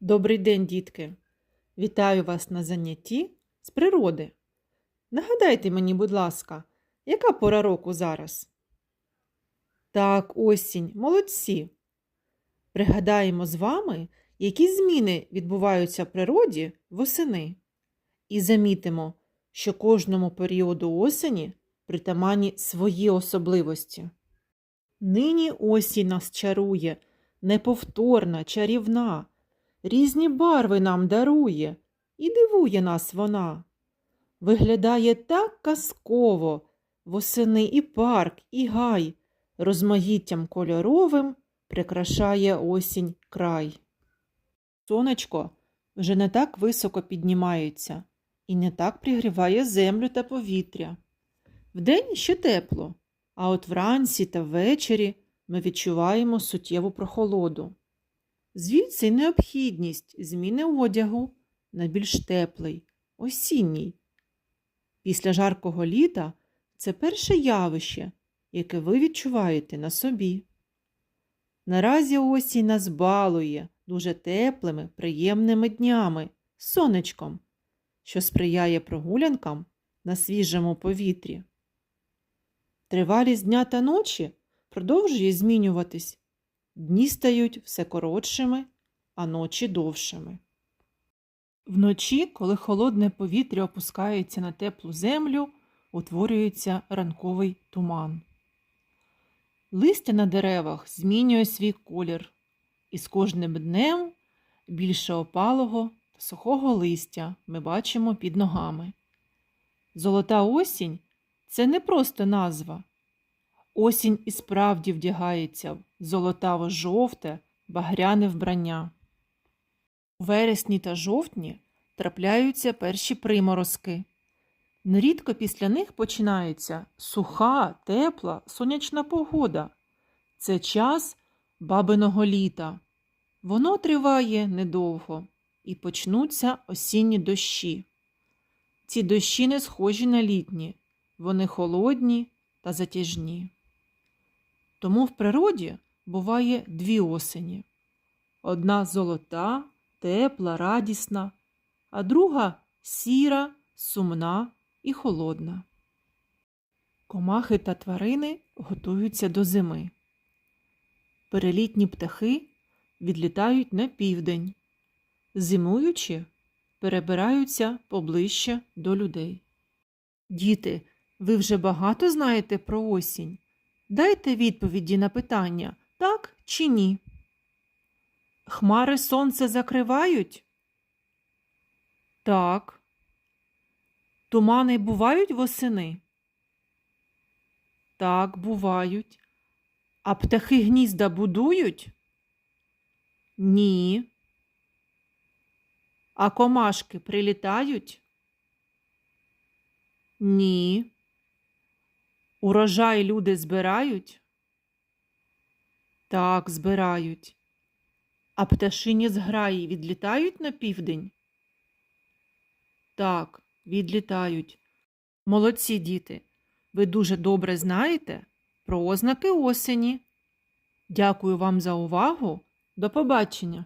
Добрий день, дітки! Вітаю вас на занятті з природи. Нагадайте мені, будь ласка, яка пора року зараз? Так, осінь, молодці. Пригадаємо з вами, які зміни відбуваються в природі восени. І замітимо, що кожному періоду осені притаманні свої особливості. Нині осінь нас чарує, неповторна, чарівна, різні барви нам дарує, і дивує нас вона. Виглядає так казково, восени і парк, і гай, розмаїттям кольоровим прикрашає осінь край. Сонечко вже не так високо піднімається і не так пригріває землю та повітря. Вдень ще тепло, а от вранці та ввечері ми відчуваємо суттєву прохолоду. Звідси необхідність зміни одягу на більш теплий, осінній. Після жаркого літа це перше явище, яке ви відчуваєте на собі. Наразі осінь нас балує дуже теплими, приємними днями, сонечком, що сприяє прогулянкам на свіжому повітрі. Тривалість дня та ночі продовжує змінюватись. Дні стають все коротшими, а ночі довшими. Вночі, коли холодне повітря опускається на теплу землю, утворюється ранковий туман. Листя на деревах змінює свій колір, і з кожним днем більше опалого та сухого листя ми бачимо під ногами. Золота осінь це не просто назва. Осінь і справді вдягається в золотаво-жовте, багряне вбрання. У вересні та жовтні трапляються перші приморозки. Нерідко після них починається суха, тепла, сонячна погода. Це час бабиного літа. Воно триває недовго і почнуться осінні дощі. Ці дощі не схожі на літні, вони холодні та затяжні. Тому в природі буває дві осені. Одна золота, тепла, радісна, а друга сіра, сумна і холодна. Комахи та тварини готуються до зими. Перелітні птахи відлітають на південь, зимуючи, перебираються поближче до людей. Діти, ви вже багато знаєте про осінь? Дайте відповіді на питання так чи ні. Хмари сонце закривають? Так. Тумани бувають восени? Так, бувають. А птахи гнізда будують? Ні. А комашки прилітають? Ні. Урожай люди збирають? Так, збирають. А пташині зграї відлітають на південь? Так, відлітають. Молодці діти. Ви дуже добре знаєте про ознаки осені. Дякую вам за увагу. До побачення!